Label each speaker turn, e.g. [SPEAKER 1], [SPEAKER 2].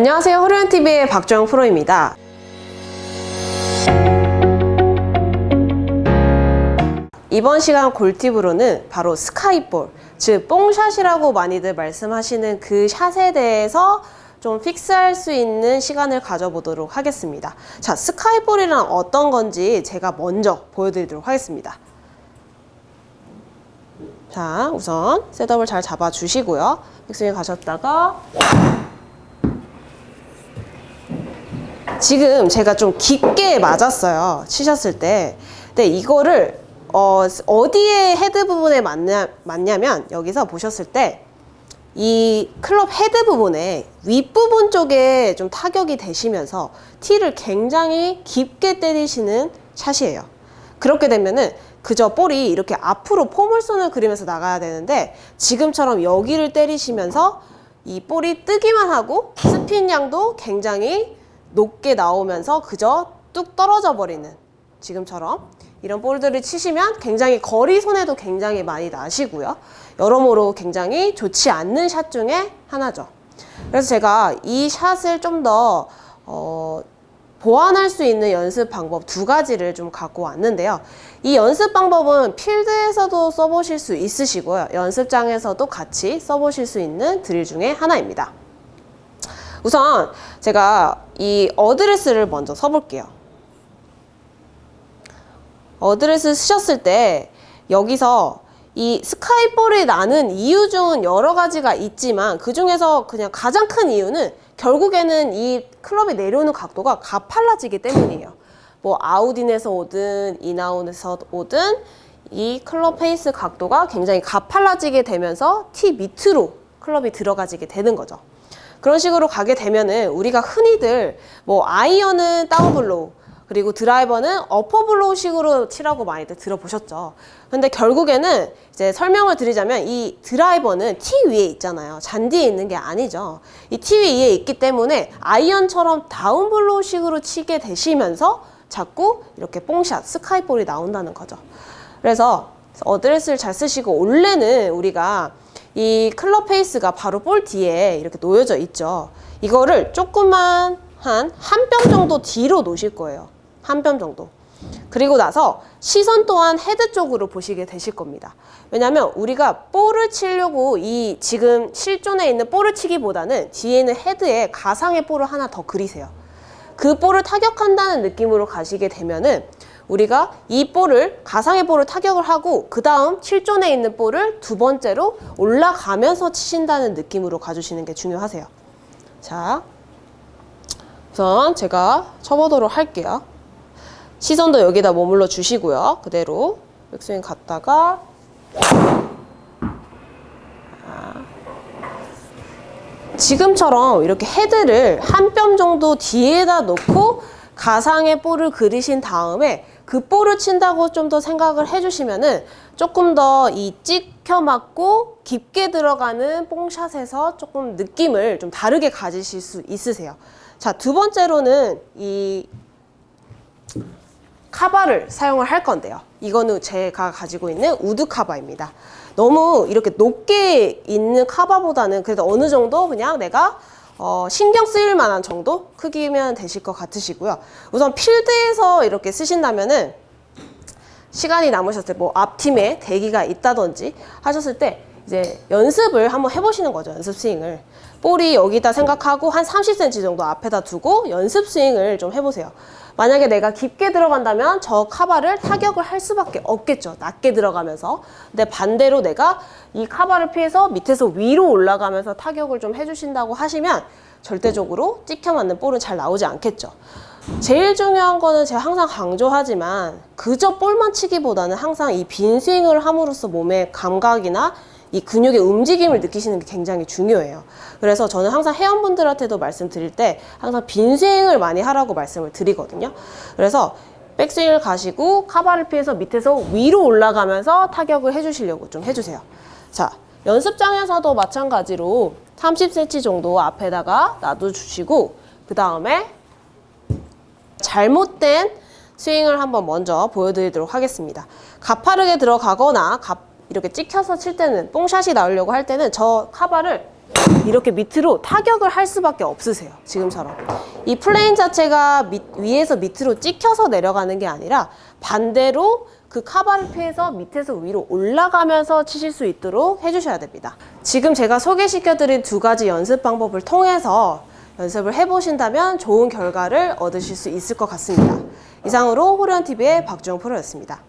[SPEAKER 1] 안녕하세요. 호리언TV의 박주영 프로입니다. 이번 시간 골팁으로는 바로 스카이볼, 즉 뽕샷이라고 많이들 말씀하시는 그 샷에 대해서 좀 픽스할 수 있는 시간을 가져보도록 하겠습니다. 자, 스카이볼이란 어떤 건지 제가 먼저 보여드리도록 하겠습니다. 자, 우선 셋업을 잘 잡아주시고요. 백스윙 가셨다가 지금 제가 좀 깊게 맞았어요. 치셨을 때. 근데 이거를 어, 어디에 헤드 부분에 맞냐, 맞냐면 여기서 보셨을 때 이 클럽 헤드 부분에 윗부분 쪽에 좀 타격이 되시면서 티를 굉장히 깊게 때리시는 샷이에요. 그렇게 되면은 그저 볼이 이렇게 앞으로 포물선을 그리면서 나가야 되는데 지금처럼 여기를 때리시면서 이 볼이 뜨기만 하고 스핀 양도 굉장히 높게 나오면서 그저 뚝 떨어져 버리는 지금처럼 이런 볼들을 치시면 굉장히 거리 손해도 굉장히 많이 나시고요. 여러모로 굉장히 좋지 않는 샷 중에 하나죠. 그래서 제가 이 샷을 좀더 어, 보완할 수 있는 연습 방법 두 가지를 좀 갖고 왔는데요. 이 연습 방법은 필드에서도 써보실 수 있으시고요. 연습장에서도 같이 써보실 수 있는 드릴 중에 하나입니다. 우선 제가 이 어드레스를 먼저 써볼게요. 어드레스 쓰셨을 때 여기서 이 스카이볼이 나는 이유 중은 여러 가지가 있지만 그 중에서 그냥 가장 큰 이유는 결국에는 이 클럽이 내려오는 각도가 가팔라지기 때문이에요. 뭐 아웃인에서 오든 인아웃에서 오든 이 클럽 페이스 각도가 굉장히 가팔라지게 되면서 티 밑으로 클럽이 들어가지게 되는 거죠. 그런 식으로 가게 되면은 우리가 흔히들 뭐 아이언은 다운블로우 그리고 드라이버는 어퍼블로우 식으로 치라고 많이들 들어보셨죠. 근데 결국에는 이제 설명을 드리자면 이 드라이버는 티 위에 있잖아요. 잔디에 있는 게 아니죠. 이 티 위에 있기 때문에 아이언처럼 다운블로우 식으로 치게 되시면서 자꾸 이렇게 뽕샷, 스카이볼이 나온다는 거죠. 그래서 어드레스를 잘 쓰시고 원래는 우리가 이 클럽 페이스가 바로 볼 뒤에 이렇게 놓여져 있죠. 이거를 조금만 한 한 뼘 정도 뒤로 놓으실 거예요. 한 뼘 정도. 그리고 나서 시선 또한 헤드 쪽으로 보시게 되실 겁니다. 왜냐면 우리가 볼을 치려고 이 지금 실존에 있는 볼을 치기보다는 뒤에 있는 헤드에 가상의 볼을 하나 더 그리세요. 그 볼을 타격한다는 느낌으로 가시게 되면은 우리가 이 볼을 가상의 볼을 타격을 하고 그 다음 실존에 있는 볼을 두 번째로 올라가면서 치신다는 느낌으로 가주시는 게 중요하세요. 자, 우선 제가 쳐보도록 할게요. 시선도 여기다 머물러 주시고요. 그대로 백스윙 갔다가 지금처럼 이렇게 헤드를 한 뼘 정도 뒤에다 놓고 가상의 볼을 그리신 다음에 그 볼을 친다고 좀 더 생각을 해주시면은 조금 더 이 찍혀 맞고 깊게 들어가는 뽕샷에서 조금 느낌을 좀 다르게 가지실 수 있으세요. 자, 두 번째로는 이 카바를 사용을 할 건데요. 이거는 제가 가지고 있는 우드 카바입니다. 너무 이렇게 높게 있는 카바보다는 그래도 어느 정도 그냥 내가 어, 신경 쓰일 만한 정도 크기면 되실 것 같으시고요. 우선 필드에서 이렇게 쓰신다면은 시간이 남으셨을 때 뭐 앞팀에 대기가 있다든지 하셨을 때 이제 연습을 한번 해보시는 거죠. 연습 스윙을. 볼이 여기다 생각하고 한 30cm 정도 앞에다 두고 연습 스윙을 좀 해보세요. 만약에 내가 깊게 들어간다면 저 카바를 타격을 할 수밖에 없겠죠. 낮게 들어가면서. 근데 반대로 내가 이 카바를 피해서 밑에서 위로 올라가면서 타격을 좀 해주신다고 하시면 절대적으로 찍혀 맞는 볼은 잘 나오지 않겠죠. 제일 중요한 거는 제가 항상 강조하지만 그저 볼만 치기보다는 항상 이 빈 스윙을 함으로써 몸의 감각이나 이 근육의 움직임을 느끼시는 게 굉장히 중요해요. 그래서 저는 항상 회원분들한테도 말씀드릴 때 항상 빈 스윙을 많이 하라고 말씀을 드리거든요. 그래서 백스윙을 가시고 카바를 피해서 밑에서 위로 올라가면서 타격을 해주시려고 좀 해주세요. 자, 연습장에서도 마찬가지로 30cm 정도 앞에다가 놔두시고 그 다음에 잘못된 스윙을 한번 먼저 보여드리도록 하겠습니다. 가파르게 들어가거나 가- 이렇게 찍혀서 칠 때는 뽕샷이 나오려고 할 때는 저 카바를 이렇게 밑으로 타격을 할 수밖에 없으세요. 지금처럼. 이 플레인 자체가 밑- 위에서 밑으로 찍혀서 내려가는 게 아니라 반대로 그 카바를 피해서 밑에서 위로 올라가면서 치실 수 있도록 해주셔야 됩니다. 지금 제가 소개시켜드린 두 가지 연습 방법을 통해서 연습을 해보신다면 좋은 결과를 얻으실 수 있을 것 같습니다. 이상으로 호련TV의 박주영 프로였습니다.